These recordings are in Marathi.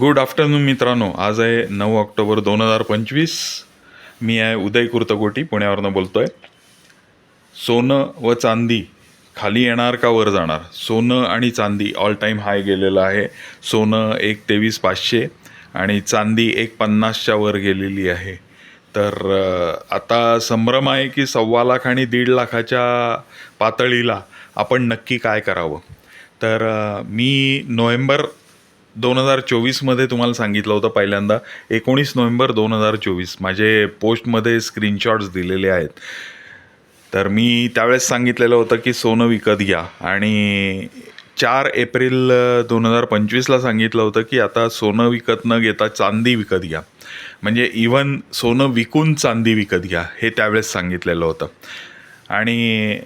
गुड आफ्टरनून मित्रांनो. आज आहे नऊ ऑक्टोबर दोन हजार पंचवीस. मी आहे उदय कुर्तकोटी पुण्यावरनं बोलतो आहे सोनं व चांदी खाली येणार का वर जाणार? सोनं आणि चांदी ऑल टाईम हाय गेलेलं आहे. सोनं एक तेवीस पाचशे आणि चांदी एक पन्नासच्या वर गेलेली आहे. तर आता संभ्रम आहे की सव्वा लाख आणि दीड लाखाच्या पातळीला आपण नक्की काय करावं? तर मी नोव्हेंबर दोन हजार चोवीसमध्ये तुम्हाला सांगितलं होतं पहिल्यांदा. एकोणीस नोव्हेंबर दोन हजार चोवीस. माझे पोस्टमध्ये स्क्रीनशॉट्स दिलेले आहेत. तर मी त्यावेळेस सांगितलेलं होतं की सोनं विकत घ्या. आणि चार एप्रिल दोन हजार पंचवीसला सांगितलं होतं की आता सोनं विकत न घेता चांदी विकत घ्या. म्हणजे इवन सोनं विकून चांदी विकत घ्या हे त्यावेळेस सांगितलेलं होतं. आणि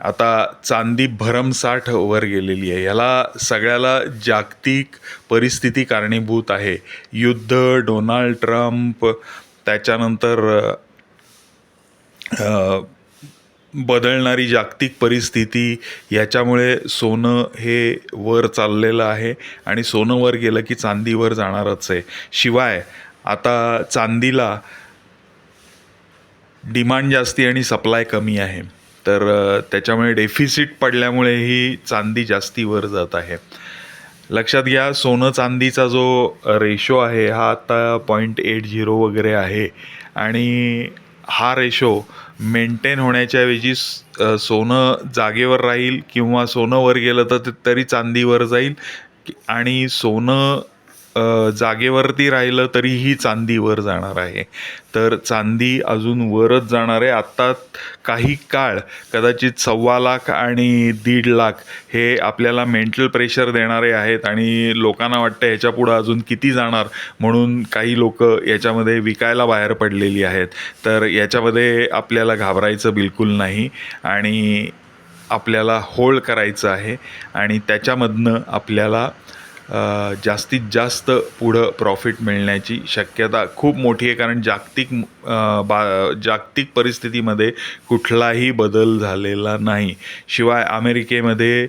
आता चांदी भरमसाठ वर गेलेली आहे. ह्याला सगळ्याला जागतिक परिस्थिती कारणीभूत आहे. युद्ध डोनाल्ड ट्रम्प त्याच्यानंतर बदलणारी जागतिक परिस्थिती याच्यामुळे सोनं हे वर चाललेलं आहे आणि सोनं वर गेलं की चांदीवर जाणारच आहे. शिवाय आता चांदीला डिमांड जास्ती आणि सप्लाय कमी आहे. तर त्याच्यामुळे डेफिसिट पडल्यामुळे ही चांदी जास्ती वर जात आहे. लक्षात घ्या सोनं चांदीचा जो रेशो आहे हा आता पॉईंट एट झिरो वगैरे आहे. आणि हा रेशो मेंटेन होण्याच्या ऐवजी स- सोनं जागेवर राहील किंवा सोनं वर गेलं तर तरी चांदीवर जाईल. आणि सोनं जागेवरती राहिलं तरीही चांदी वर जाणार आहे. तर चांदी अजून वरच जाणार आहे. आत्ता काही काळ कदाचित सव्वा लाख आणि दीड लाख हे आपल्याला मेंटल प्रेशर देणारे आहेत आणि लोकांना वाटतं ह्याच्या पुढं अजून किती जाणार म्हणून काही लोक याच्यामध्ये विकायला बाहेर पडलेली आहेत. तर याच्यामध्ये आपल्याला घाबरायचं बिलकुल नाही आणि आपल्याला होल्ड करायचं आहे आणि त्याच्यामधनं आपल्याला जास्तीत जास्त पुढं प्रॉफिट मिळण्याची शक्यता खूप मोठी आहे. कारण जागतिक बा जागतिक परिस्थितीमध्ये कुठलाही बदल झालेला नाही. शिवाय अमेरिकेमध्ये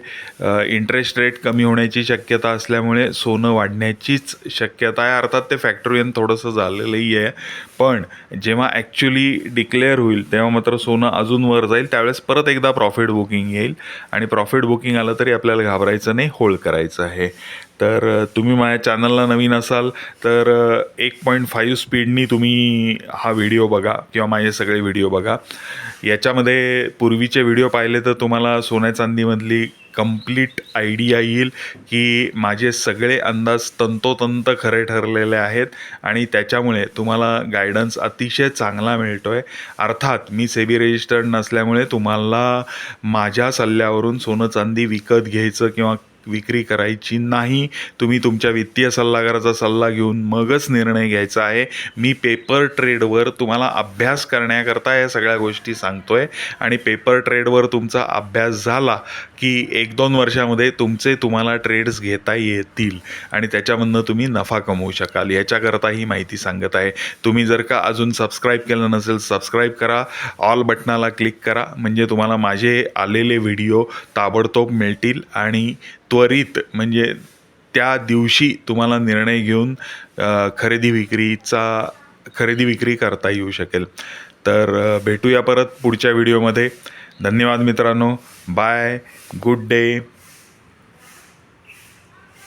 इंटरेस्ट रेट कमी होण्याची शक्यता असल्यामुळे सोनं वाढण्याचीच शक्यता आहे. अर्थात ते फॅक्टोरियन थोडंसं झालेलंही आहे. पण जेव्हा ॲक्च्युली डिक्लेअर होईल तेव्हा मात्र सोनं अजून वर जाईल. त्यावेळेस परत एकदा प्रॉफिट बुकिंग येईल. आणि प्रॉफिट बुकिंग आलं तरी आपल्याला घाबरायचं नाही होल्ड करायचं आहे. तर तुम्ही माझ्या चॅनलला नवीन असाल तर एक पॉईंट फाईव्ह स्पीडनी तुम्ही हा व्हिडिओ बघा किंवा माझे सगळे व्हिडिओ बघा. याच्यामध्ये पूर्वीचे व्हिडिओ पाहिले तर तुम्हाला सोन्या चांदीमधली कंप्लीट आयडिया येईल की माझे सगळे अंदाज तंतोतंत खरे ठरलेले आहेत आणि त्याच्यामुळे तुम्हाला गायडन्स अतिशय चांगला मिळतो आहे अर्थात मी सेबी रजिस्टर्ड नसल्यामुळे तुम्हाला माझ्या सल्ल्यावरून सोनं चांदी विकत घ्यायचं किंवा विक्री करायची नाही. तुम्ही तुमच्या वित्तीय सल्लागाराचा सल्ला घेऊन मगच निर्णय घ्यायचा आहे. मी पेपर ट्रेडवर तुम्हाला अभ्यास करण्याकरता या सगळ्या गोष्टी सांगतोय. आणि पेपर ट्रेडवर तुमचा अभ्यास झाला की एक दोन वर्षामध्ये तुमचे तुम्हाला ट्रेड्स घेता येतील. आणि त्याच्यामधनं तुम्ही नफा कमवू शकाल. याच्याकरता ही माहिती सांगत आहे. तुम्ही जर का अजून सबस्क्राईब केलं नसेल सबस्क्राईब करा. ऑल बटनाला क्लिक करा. म्हणजे तुम्हाला माझे आलेले व्हिडिओ ताबडतोब मिळतील आणि त्वरित म्हणजे त्या दिवशी तुम्हाला निर्णय घेऊन खरेदी विक्रीचा खरेदी विक्री करता येऊ शकेल. तर भेटूया परत पुढच्या व्हिडिओमध्ये. धन्यवाद मित्रांनो. बाय. Good day.